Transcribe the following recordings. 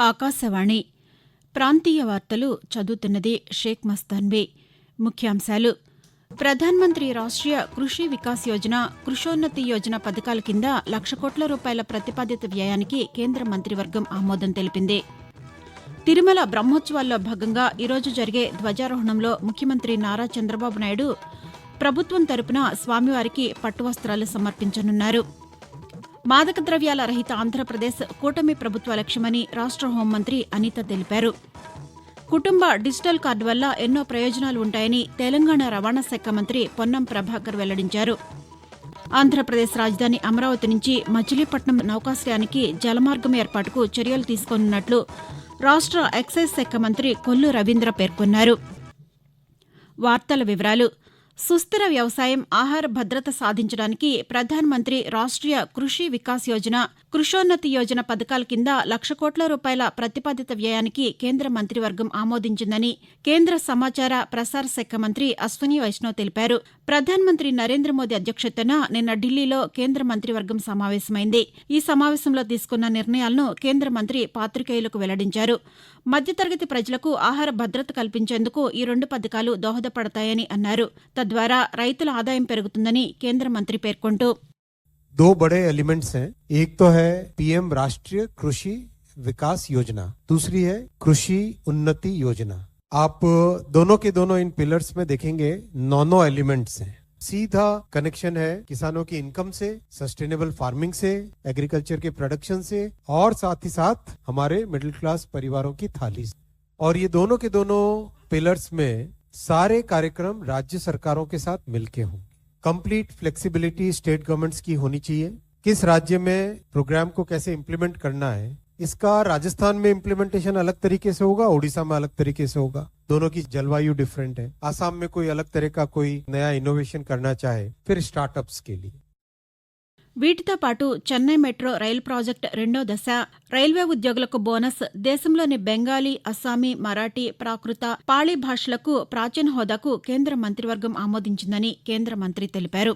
ఆకాశవాణి. ప్రాంతీయ వార్తలు చదువుతున్నది షేక్ మస్తాన్వి. ముఖ్యాంశాలు. ప్రధానమంత్రి రాష్ట్రీయ కృషి వికాస్ యోజన కృషోన్నతి యోజన పథకాల కింద లక్ష కోట్ల రూపాయల ప్రతిపాదిత వ్యయానికి కేంద్ర మంత్రివర్గం ఆమోదం తెలిపింది. తిరుమల బ్రహ్మోత్సవాల్లో భాగంగా ఈరోజు జరిగే ధ్వజారోహణంలో ముఖ్యమంత్రి నారా చంద్రబాబు నాయుడు ప్రభుత్వం తరపున స్వామివారికి పట్టువస్తాలు సమర్పించనున్నారు. మాదక ద్రవ్యాల రహిత ఆంధ్రప్రదేశ్ కూటమి ప్రభుత్వ లక్ష్యమని రాష్ట్ర హోంమంత్రి అనిత తెలిపారు. కుటుంబ డిజిటల్ కార్డు వల్ల ఎన్నో ప్రయోజనాలు ఉంటాయని తెలంగాణ రవాణా శాఖ మంత్రి పొన్నం ప్రభాకర్ వెల్లడించారు. ఆంధ్రప్రదేశ్ రాజధాని అమరావతి నుంచి మచిలీపట్నం నౌకాశ్రయానికి జలమార్గం ఏర్పాటుకు చర్యలు తీసుకోనున్నట్లు రాష్ట్ర ఎక్సైజ్ శాఖ మంత్రి కొల్లు రవీంద్ర పేర్కొన్నారు. వార్తల వివరాలు సుస్థిర వ్యవసాయం ఆహార భద్రత సాధించడానికి ప్రధానమంత్రి రాష్ట్రీయ కృషి వికాస్ యోజన కృషోన్నతి యోజన పథకాల కింద లక్ష కోట్ల రూపాయల ప్రతిపాదిత వ్యయానికి కేంద్ర మంత్రివర్గం ఆమోదించిందని కేంద్ర సమాచార ప్రసార శాఖ మంత్రి అశ్వని వైష్ణవ్ తెలిపారు. ప్రధానమంత్రి నరేంద్ర మోదీ అధ్యక్షతన నిన్న ఢిల్లీలో కేంద్ర మంత్రివర్గం సమావేశమైంది. ఈ సమావేశంలో తీసుకున్న నిర్ణయాలను కేంద్ర మంత్రి పాతికేయులకు వెల్లడించారు. మధ్యతరగతి ప్రజలకు ఆహార భద్రత కల్పించేందుకు ఈ రెండు పథకాలు దోహదపడతాయని అన్నారు. తద్వారా రైతుల ఆదాయం పెరుగుతుందని కేంద్ర మంత్రి పేర్కొంటూ दो बड़े एलिमेंट्स हैं। एक तो है पीएम राष्ट्रीय कृषि विकास योजना, दूसरी है कृषि उन्नति योजना। आप दोनों के दोनों इन पिलर्स में देखेंगे नौ नौ एलिमेंट्स हैं। सीधा कनेक्शन है किसानों की इनकम से सस्टेनेबल फ़ार्मिंग से एग्रीकल्चर के प्रोडक्शन से, और साथ ही साथ हमारे मिडिल क्लास परिवारों की थाली से। और ये दोनों के दोनों पिलर्स में सारे कार्यक्रम राज्य सरकारों के साथ मिलके हों। कंप्लीट फ्लेक्सिबिलिटी स्टेट गवर्नमेंट्स की होनी चाहिए। किस राज्य में प्रोग्राम को कैसे इम्प्लीमेंट करना है, इसका राजस्थान में इम्प्लीमेंटेशन अलग तरीके से होगा, ओडिशा में अलग तरीके से होगा। दोनों की जलवायु डिफरेंट है। आसाम में कोई अलग तरह का कोई नया इनोवेशन करना चाहे, फिर स्टार्टअप्स के लिए। వీటితో పాటు చెన్నై మెట్రో రైలు ప్రాజెక్టు రెండో దశ. రైల్వే ఉద్యోగులకు బోనస్. దేశంలోని బెంగాలీ అస్సామీ మరాఠీ ప్రాకృత పాళీ భాషలకు ప్రాచీన హోదాకు కేంద్ర మంత్రివర్గం ఆమోదించిందని కేంద్ర మంత్రి తెలిపారు.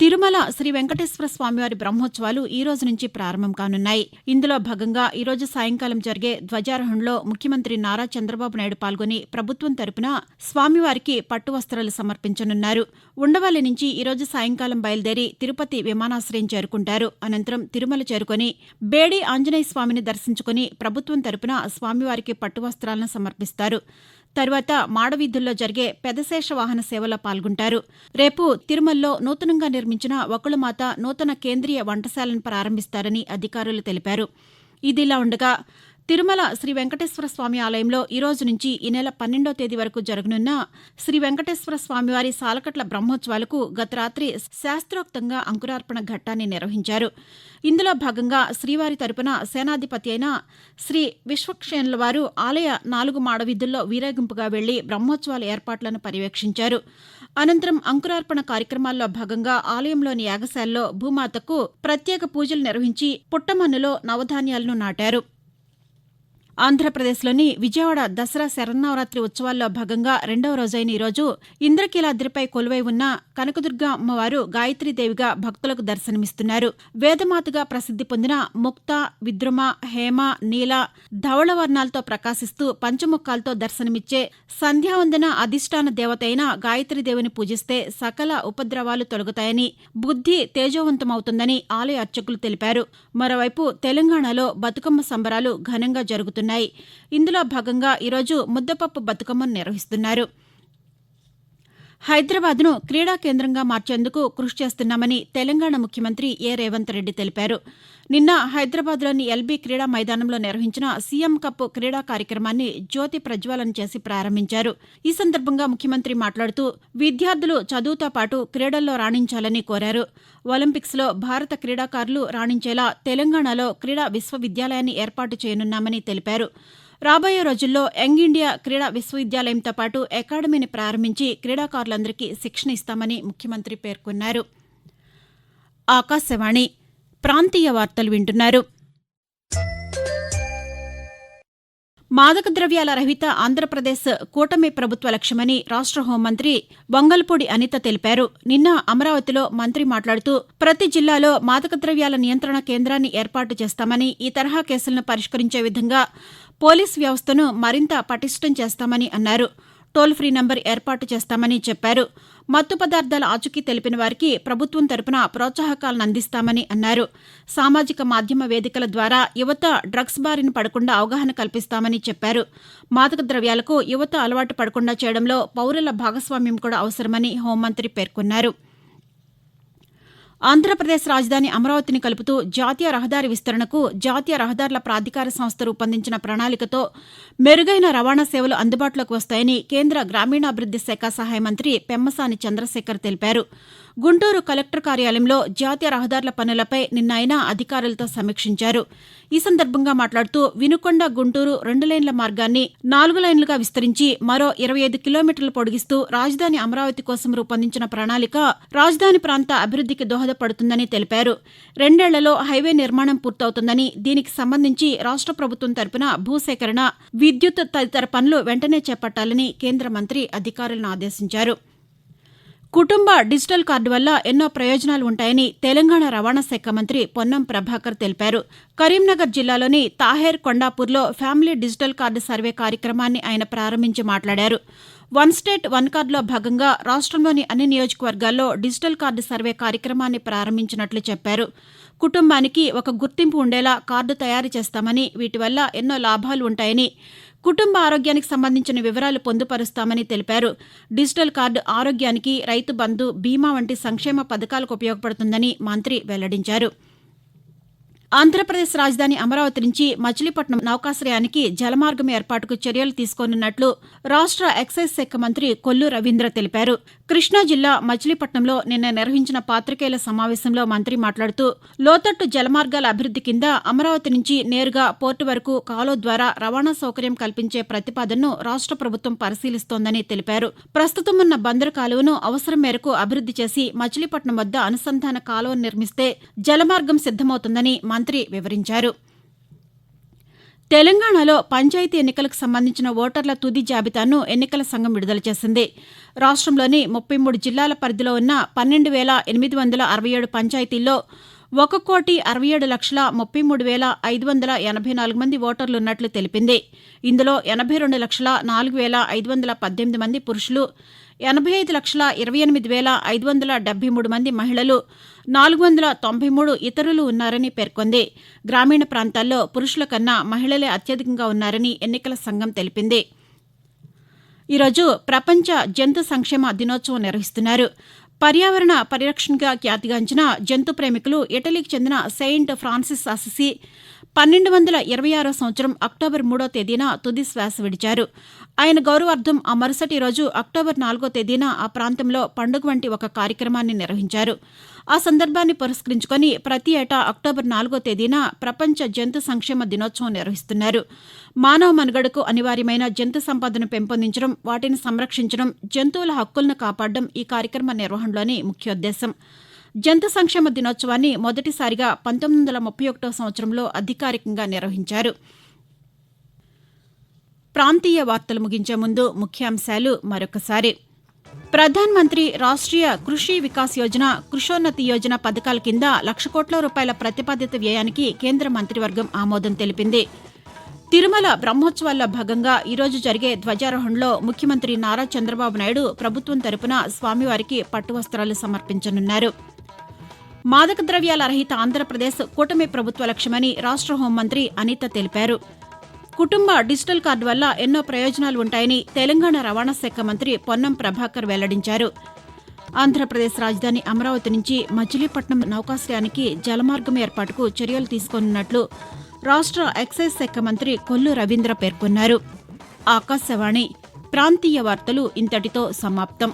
తిరుమల శ్రీ వెంకటేశ్వర స్వామివారి బ్రహ్మోత్సవాలు ఈ రోజు నుంచి ప్రారంభం కానున్నాయి. ఇందులో భాగంగా ఈ రోజు సాయంకాలం జరిగే ధ్వజారోహణలో ముఖ్యమంత్రి నారా చంద్రబాబు నాయుడు పాల్గొని ప్రభుత్వం తరపున స్వామివారికి పట్టు వస్త్రాలు సమర్పించనున్నారు. ఉండవల్లి నుంచి ఈ రోజు సాయంకాలం బయలుదేరి తిరుపతి విమానాశ్రయం చేరుకుంటారు. అనంతరం తిరుమల చేరుకొని బేడి ఆంజనేయ స్వామిని దర్శించుకుని ప్రభుత్వం తరపున స్వామివారికి పట్టు వస్త్రాలను సమర్పిస్తారు. తరువాత మాడవీధుల్లో జరిగే పెదశేష వాహన సేవలో పాల్గొంటారు. రేపు తిరుమలలో నూతనంగా నిర్మించిన వకుళమాత నూతన కేంద్రీయ వంటశాలను ప్రారంభిస్తారని అధికారులు తెలిపారు. ఇదిలా ఉండగా తిరుమల శ్రీ వెంకటేశ్వర స్వామి ఆలయంలో ఈ రోజు నుంచి ఈ నెల పన్నెండో తేదీ వరకు జరగనున్న శ్రీ వెంకటేశ్వర స్వామివారి సాలకట్ల బ్రహ్మోత్సవాలకు గత రాత్రి శాస్త్రోక్తంగా అంకురార్పణ ఘట్టాన్ని నిర్వహించారు. ఇందులో భాగంగా శ్రీవారి తరపున సేనాధిపతి అయిన శ్రీ విశ్వక్షేణుల వారు ఆలయ నాలుగు మాడవీధుల్లో వీరేగింపుగా వెళ్ళి బ్రహ్మోత్సవాల ఏర్పాట్లను పర్యవేక్షించారు. అనంతరం అంకురార్పణ కార్యక్రమాల్లో భాగంగా ఆలయంలోని యాగశాలలో భూమాతకు ప్రత్యేక పూజలు నిర్వహించి పుట్టమన్నులో నవధాన్యాలను నాటారు. ఆంధ్రప్రదేశ్లోని విజయవాడ దసరా శరన్నవరాత్రి ఉత్సవాల్లో భాగంగా రెండవ రోజైన ఈరోజు ఇంద్రకీలాద్రిపై కొలువై ఉన్న కనకదుర్గ అమ్మవారు గాయత్రీదేవిగా భక్తులకు దర్శనమిస్తున్నారు. వేదమాతగా ప్రసిద్ది పొందిన ముక్త విద్రుమ హేమ నీల ధవళ వర్ణాలతో ప్రకాశిస్తూ పంచముఖాలతో దర్శనమిచ్చే సంధ్యావందన అధిష్టాన దేవత అయిన గాయత్రీదేవిని పూజిస్తే సకల ఉపద్రవాలు తొలగుతాయని బుద్ధి తేజోవంతమవుతుందని ఆలయ అర్చకులు తెలిపారు. మరోవైపు తెలంగాణలో బతుకమ్మ సంబరాలు ఘనంగా జరుగుతున్నాయి. జరుగుతున్నాయి ఇందులో భాగంగా ఈరోజు ముద్దపప్పు బతుకమ్మను నిర్వహిస్తున్నారు. హైదరాబాద్ను క్రీడా కేంద్రంగా మార్చేందుకు కృషి చేస్తున్నామని తెలంగాణ ముఖ్యమంత్రి ఏ రేవంత్ రెడ్డి తెలిపారు. నిన్న హైదరాబాద్లోని ఎల్బీ క్రీడా మైదానంలో నిర్వహించిన సీఎం కప్ క్రీడా కార్యక్రమాన్ని జ్యోతి ప్రజ్వలన చేసి ప్రారంభించారు. ఈ సందర్భంగా ముఖ్యమంత్రి మాట్లాడుతూ విద్యార్థులు చదువుతో పాటు క్రీడల్లో రాణించాలని కోరారు. ఒలింపిక్స్లో భారత క్రీడాకారులు రాణించేలా తెలంగాణలో క్రీడా విశ్వవిద్యాలయాన్ని ఏర్పాటు చేయనున్నామని తెలిపారు. రాబోయే రోజుల్లో యంగ్ ఇండియా క్రీడా విశ్వవిద్యాలయంతో పాటు అకాడమీని ప్రారంభించి క్రీడాకారులందరికీ శిక్షణ ఇస్తామని ముఖ్యమంత్రి పేర్కొన్నారు. ఆకాశవాణి ప్రాంతీయ వార్తలు వింటున్నారు. మాదక ద్రవ్యాల రహిత ఆంధ్రప్రదేశ్ కూటమి ప్రభుత్వ లక్ష్యమని రాష్ట హోంమంత్రి బొంగల్పూడి అనిత తెలిపారు. నిన్న అమరావతిలో మంత్రి మాట్లాడుతూ ప్రతి జిల్లాలో మాదక ద్రవ్యాల నియంత్రణ కేంద్రాన్ని ఏర్పాటు చేస్తామని ఈ తరహా కేసులను పరిష్కరించే విధంగా పోలీస్ వ్యవస్థను మరింత పటిష్టం చేస్తామని అన్నారు. టోల్ ఫ్రీ నంబర్ ఏర్పాటు చేస్తామని చెప్పారు. మత్తు పదార్థాల ఆచూకీ తెలిపిన వారికి ప్రభుత్వం తరపున ప్రోత్సాహకాలను అందిస్తామని అన్నారు. సామాజిక మాధ్యమ వేదికల ద్వారా యువత డ్రగ్స్ బారిన పడకుండా అవగాహన కల్పిస్తామని చెప్పారు. మాదక ద్రవ్యాలకు యువత అలవాటు పడకుండా చేయడంలో పౌరుల భాగస్వామ్యం కూడా అవసరమని హోంమంత్రి పేర్కొన్నారు. ఆంధ్రప్రదేశ్ రాజధాని అమరావతిని కలుపుతూ జాతీయ రహదారి విస్తరణకు జాతీయ రహదారుల ప్రాధికార సంస్థ రూపొందించిన ప్రణాళికతో మెరుగైన రవాణా సేవలు అందుబాటులోకి వస్తాయని కేంద్ర గ్రామీణాభివృద్ది శాఖ సహాయ మంత్రి పెమ్మసాని చంద్రశేఖర్ తెలిపారు. గుంటూరు కలెక్టర్ కార్యాలయంలో జాతీయ రహదారుల పనులపై నిన్న ఆయన అధికారులతో సమీక్షించారు. ఈ సందర్భంగా మాట్లాడుతూ వినుకొండ గుంటూరు రెండు లైన్ల మార్గాన్ని నాలుగు లైన్లుగా విస్తరించి మరో ఇరవై ఐదు కిలోమీటర్లు పొడిగిస్తూ రాజధాని అమరావతి కోసం రూపొందించిన ప్రణాళిక రాజధాని ప్రాంత అభివృద్దికి దోహదపడుతుందని తెలిపారు. రెండేళ్ళలో హైవే నిర్మాణం పూర్తవుతుందని దీనికి సంబంధించి రాష్ట ప్రభుత్వం తరపున భూసేకరణ విద్యుత్ తదితర పనులు వెంటనే చేపట్టాలని కేంద్ర మంత్రి అధికారులను ఆదేశించారు. కుటుంబ డిజిటల్ కార్డు వల్ల ఎన్నో ప్రయోజనాలు ఉంటాయని తెలంగాణ రవాణా శాఖ మంత్రి పొన్నం ప్రభాకర్ తెలిపారు. కరీంనగర్ జిల్లాలోని తాహేర్ కొండాపూర్లో ఫ్యామిలీ డిజిటల్ కార్డు సర్వే కార్యక్రమాన్ని ఆయన ప్రారంభించి మాట్లాడారు. వన్ స్టేట్ వన్ కార్డులో భాగంగా రాష్ట్రంలోని అన్ని నియోజకవర్గాల్లో డిజిటల్ కార్డు సర్వే కార్యక్రమాన్ని ప్రారంభించినట్లు చెప్పారు. కుటుంబానికి ఒక గుర్తింపు ఉండేలా కార్డు తయారు చేస్తామని వీటి వల్ల ఎన్నో లాభాలు ఉంటాయని కుటుంబ ఆరోగ్యానికి సంబంధించిన వివరాలు పొందుపరుస్తామని తెలిపారు. డిజిటల్ కార్డు ఆరోగ్యానికి రైతు బంధు బీమా వంటి సంక్షేమ పథకాలకు ఉపయోగపడుతుందని మంత్రి వెల్లడించారు. ఆంధ్రప్రదేశ్ రాజధాని అమరావతి నుంచి మచిలీపట్నం నౌకాశ్రయానికి జలమార్గం ఏర్పాటుకు చర్యలు తీసుకోనున్నట్లు రాష్ట ఎక్సైజ్ శాఖ మంత్రి కొల్లు రవీంద్ర తెలిపారు. కృష్ణా జిల్లా మచిలీపట్నంలో నిన్న నిర్వహించిన పాతికేయుల సమావేశంలో మంత్రి మాట్లాడుతూ లోతట్టు జలమార్గాల అభివృద్ది కింద అమరావతి నుంచి నేరుగా పోర్టు వరకు కాలువ ద్వారా రవాణా సౌకర్యం కల్పించే ప్రతిపాదనను రాష్ట ప్రభుత్వం పరిశీలిస్తోందని తెలిపారు. ప్రస్తుతం ఉన్న బందరు కాలువను అవసరం మేరకు అభివృద్ది చేసి మచిలీపట్నం వద్ద అనుసంధాన కాలువను నిర్మిస్తే జలమార్గం సిద్దమవుతుందని మంత్రి వివరించారు. తెలంగాణలో పంచాయతీ ఎన్నికలకు సంబంధించిన ఓటర్ల తుది జాబితాను ఎన్నికల సంఘం విడుదల చేసింది. రాష్ట్రంలోని ముప్పై మూడు జిల్లాల పరిధిలో ఉన్న పన్నెండు వేల ఎనిమిది వందల అరవై ఏడు పంచాయతీల్లో ఒక కోటి అరవై ఏడు లక్షల ముప్పై మూడు వేల ఐదు వందల ఎనభై నాలుగు మంది ఓటర్లు ఉన్నట్లు తెలిపింది. ఇందులో ఎనభై రెండు లక్షల నాలుగు వేల ఐదు వందల పద్దెనిమిది మంది పురుషులు ఎనభై ఐదు లక్షల ఇరవై ఎనిమిది వేల ఐదు వందల డెబ్బై మూడు మంది మహిళలు నాలుగు వందల తొంభై మూడు ఇతరులు ఉన్నారని పేర్కొంది. గ్రామీణ ప్రాంతాల్లో పురుషుల కన్నా మహిళలే అత్యధికంగా ఉన్నారని ఎన్నికల సంఘం తెలిపింది. ఈరోజు ప్రపంచ జంతు సంక్షేమ దినోత్సవం నిర్వహిస్తున్నారు. పర్యావరణ పరిరక్షణగా ఖ్యాతిగాంచిన జంతు ప్రేమికులు ఇటలీకి చెందిన సెయింట్ ఫ్రాన్సిస్ అసిసి పన్నెండు వందల ఇరవై ఆరో సంవత్సరం అక్టోబర్ మూడో తేదీన తుది శ్వాస విడిచారు. ఆయన గౌరవార్థం ఆ మరుసటి రోజు అక్టోబర్ నాలుగో తేదీన ఆ ప్రాంతంలో పండుగ వంటి ఒక కార్యక్రమాన్ని నిర్వహించారు. ఆ సందర్భాన్ని పురస్కరించుకొని ప్రతి ఏటా అక్టోబర్ నాలుగో తేదీన ప్రపంచ జంతు సంక్షేమ దినోత్సవం నిర్వహిస్తున్నారు. మానవ మనుగడకు అనివార్యమైన జంతు సంపదను పెంపొందించడం వాటిని సంరక్షించడం జంతువుల హక్కులను కాపాడడం ఈ కార్యక్రమ నిర్వహణలోని ముఖ్యోద్దేశం. జంతు సంక్షేమ దినోత్సవాన్ని మొదటిసారిగా పంతొమ్మిది వందల ముప్పై ఒకటో సంవత్సరంలో అధికారికంగా నిర్వహించారు. ప్రాంతీయ వార్తలు ముగించే ముందు ముఖ్యాంశాలు మరొకసారి. ప్రధాన్ మంత్రి రాష్ట్రీయ కృషి వికాస్ యోజన కృషోన్నతి యోజన పథకాల కింద లక్ష కోట్ల రూపాయల ప్రతిపాదిత వ్యయానికి కేంద్ర మంత్రివర్గం ఆమోదం తెలిపింది. తిరుమల బ్రహ్మోత్సవాల్లో భాగంగా ఈరోజు జరిగే ధ్వజారోహణలో ముఖ్యమంత్రి నారా చంద్రబాబు నాయుడు ప్రభుత్వం తరపున స్వామివారికి పట్టు వస్త్రాలు సమర్పించనున్నారు. మాదక ద్రవ్యాల రహిత ఆంధ్రప్రదేశ్ కూటమి ప్రభుత్వ లక్ష్యమని రాష్ట్ర హోంమంత్రి అనిత తెలిపారు. కుటుంబ డిజిటల్ కార్డు వల్ల ఎన్నో ప్రయోజనాలు ఉంటాయని తెలంగాణ రవాణా శాఖ మంత్రి పొన్నం ప్రభాకర్ వెల్లడించారు. ఆంధ్రప్రదేశ్ రాజధాని అమరావతి నుంచి మచిలీపట్నం నౌకాశ్రయానికి జలమార్గం ఏర్పాటుకు చర్యలు తీసుకోనున్నట్లు రాష్ట్ర ఎక్సైజ్ శాఖ మంత్రి కొల్లు రవీంద్ర పేర్కొన్నారు. ఆకాశవాణి ప్రాంతీయ వార్తలు ఇంతటితో సమాప్తం.